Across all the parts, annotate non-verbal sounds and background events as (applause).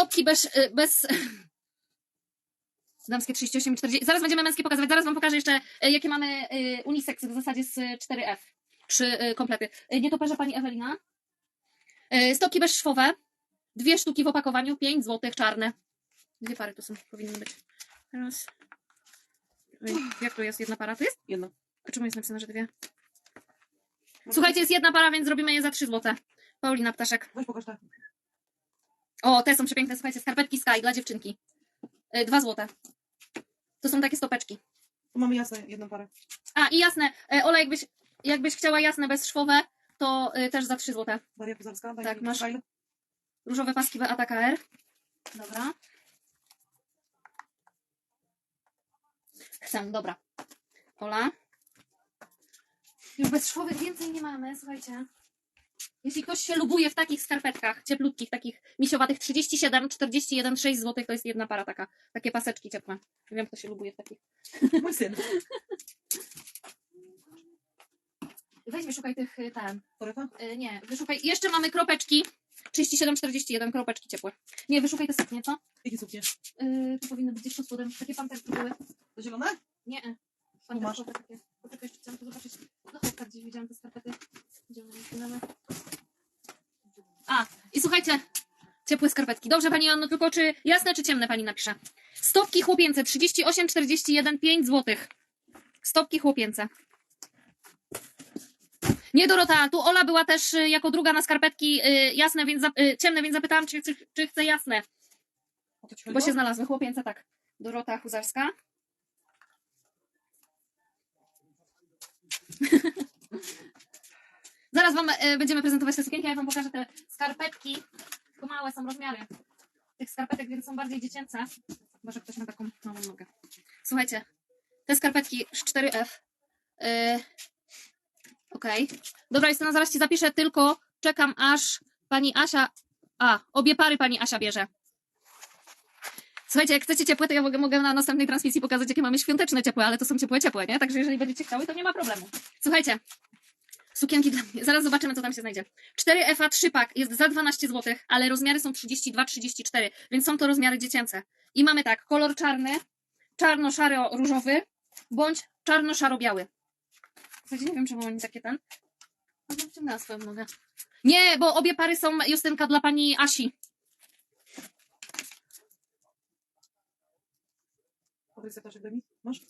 Stopki bez, y, bez... (laughs) Damskie 38, 40. Zaraz będziemy męskie pokazywać. Zaraz wam pokażę jeszcze, y, jakie mamy y, uniseksy w zasadzie z y, 4F. Trzy komplety. Nietoperze pani Ewelina. Stopki bezszwowe. Dwie sztuki w opakowaniu. 5 złotych, czarne. Dwie pary tu są, powinny być. Teraz. Jak to jest jedna para? To jest? Jedno. A czemu jest napisane, że dwie? Słuchajcie, jest jedna para, więc zrobimy je za 3 złote. Paulina Ptaszek. Weź pokaż te. O, te są przepiękne, słuchajcie, skarpetki Sky dla dziewczynki. Y, Dwa złote. To są takie stopeczki. Tu mamy jasne, jedną parę. A, i jasne, e, Ola, jakbyś, jakbyś chciała jasne, bezszwowe, to y, też za 3 złote. Maria Puzarska, daj Tak, mi masz. Różowe paski w ATKR. Dobra. Chcę, dobra. Ola. Już bezszwowych więcej nie mamy, słuchajcie. Jeśli ktoś się lubuje w takich skarpetkach, cieplutkich, takich misiowatych, 37, 41, 6 zł, to jest jedna para taka. Takie paseczki ciepłe. Nie wiem, kto się lubuje w takich. (laughs) Mój syn. Weź wyszukaj tych, y, ten, y, nie, wyszukaj, jeszcze mamy kropeczki. 37, 41, kropeczki ciepłe. Nie, wyszukaj te suknie, co? Jakie suknie? Yy, to powinny być gdzieś tu spodem. Takie panterki były. To zielone? Nie. masz. Panterkowe takie. Poczekaj, jeszcze chciałam to zobaczyć. No chodź, gdzieś widziałam te skarpety. Gdzie one i słuchajcie. Ciepłe skarpetki. Dobrze, pani Anno, tylko czy jasne, czy ciemne pani napisze? Stopki chłopięce 38, 41, 5 złotych. Stopki chłopięce. Nie Dorota, tu Ola była też y, jako druga na skarpetki y, jasne, więc zap- y, ciemne, więc zapytałam, czy, czy, czy chce jasne. Bo się znalazły chłopięce, tak. Dorota Huzarska. (laughs) Zaraz wam e, będziemy prezentować te sukienki, ja wam pokażę te skarpetki. Tylko małe są rozmiary tych skarpetek, więc są bardziej dziecięce. Może ktoś ma taką małą nogę. Słuchajcie, te skarpetki z 4F. Yy, Okej. Dobra, Justyna, zaraz ci zapiszę, tylko czekam aż pani Asia... A, obie pary pani Asia bierze. Słuchajcie, jak chcecie ciepłe, to ja mogę, mogę na następnej transmisji pokazać, jakie mamy świąteczne ciepłe, ale to są ciepłe, ciepłe, nie? Także jeżeli będziecie chciały, to nie ma problemu. Słuchajcie, sukienki dla mnie. Zaraz zobaczymy, co tam się znajdzie. 4 FA 3 pak jest za 12 zł, ale rozmiary są 32-34, więc są to rozmiary dziecięce. I mamy tak, kolor czarny, czarno-szaro-różowy, bądź czarno-szaro-biały. Słuchajcie, nie wiem, czemu oni takie ten... Wyciągnęła swoją nogę. Nie, bo obie pary są, Justynka, dla pani Asi. Patrycja Ptaszek, daj mi. Masz?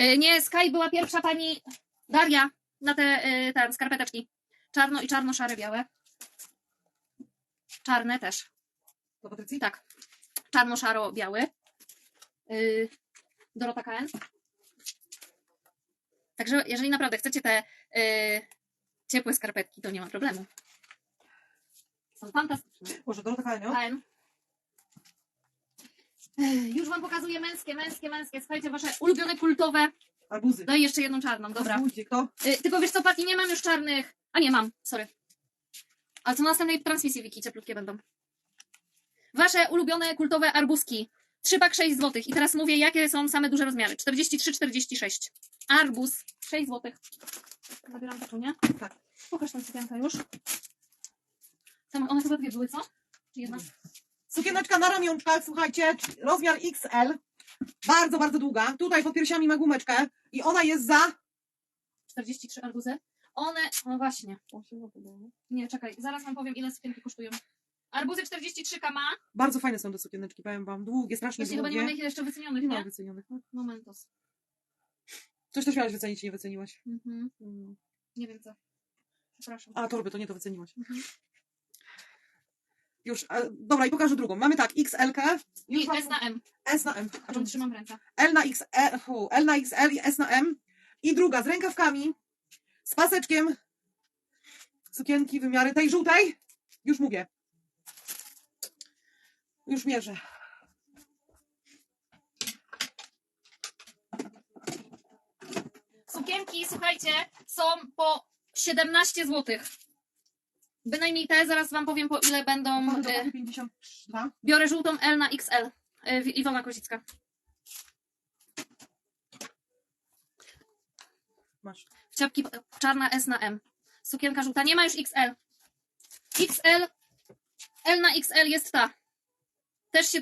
Y, Nie, Sky była pierwsza pani Daria na te y, ten, skarpeteczki. Czarno i czarno-szare białe. Czarne też. Do Patrycji? Tak. Czarno-szaro-biały. Y, Dorota KN. Także jeżeli naprawdę chcecie te y, ciepłe skarpetki, to nie ma problemu. Są fantastyczne. Może Dorota Kajanio? KN. Ech, Już wam pokazuję męskie, męskie, męskie. Słuchajcie, wasze ulubione kultowe. Arbuzy. Daj jeszcze jedną czarną, dobra. Arbuzie, kto? Y, tylko wiesz co, Pati, nie mam już czarnych. A nie, mam, sorry. Ale to na następnej transmisji, Wiki, cieplutkie będą. Wasze ulubione kultowe arbuzki. 3 pak 6 zł. I teraz mówię, jakie są same duże rozmiary. 43-46. Arbuz 6 zł. Zabieram taką, nie? Tak. Pokaż tą sukienkę już. Tam one chyba dwie były, co? Czy jedna? Sukieneczka na ramionczkach, słuchajcie, rozmiar XL. Bardzo, bardzo długa. Tutaj pod piersiami ma gumeczkę. I ona jest za... 43 arbuzy. One, no właśnie. Nie, czekaj, zaraz wam powiem, ile sukienki kosztują. Arbuzy 43 ma. Bardzo fajne są te sukieneczki, powiem wam. Długie, strasznie Właśnie chyba nie długie. mamy ich jeszcze wycenionych, Nie mam nie? wycenionych. Momentos. Coś też miałaś wycenić, nie wyceniłaś. Mhm. Mm. Nie wiem co. Przepraszam. A, torby, to nie to wyceniłaś. Mhm. Już, e, dobra, i pokażę drugą. Mamy tak, XL, już I wam- S na M. S na M. A czemu trzymam ręce? L na XL, hu, L na XL i S na M. I druga z rękawkami, z paseczkiem. Sukienki wymiary tej żółtej. Już mówię. Już mierzę. Sukienki, słuchajcie, są po 17 zł. Bynajmniej te, zaraz wam powiem po ile będą. E, dokładnie 52. biorę żółtą L na XL. E, Wi- Iwona Kozicka. Masz. Ciapki czarna S na M. Sukienka żółta. Nie ma już XL. XL L na XL jest ta. Też się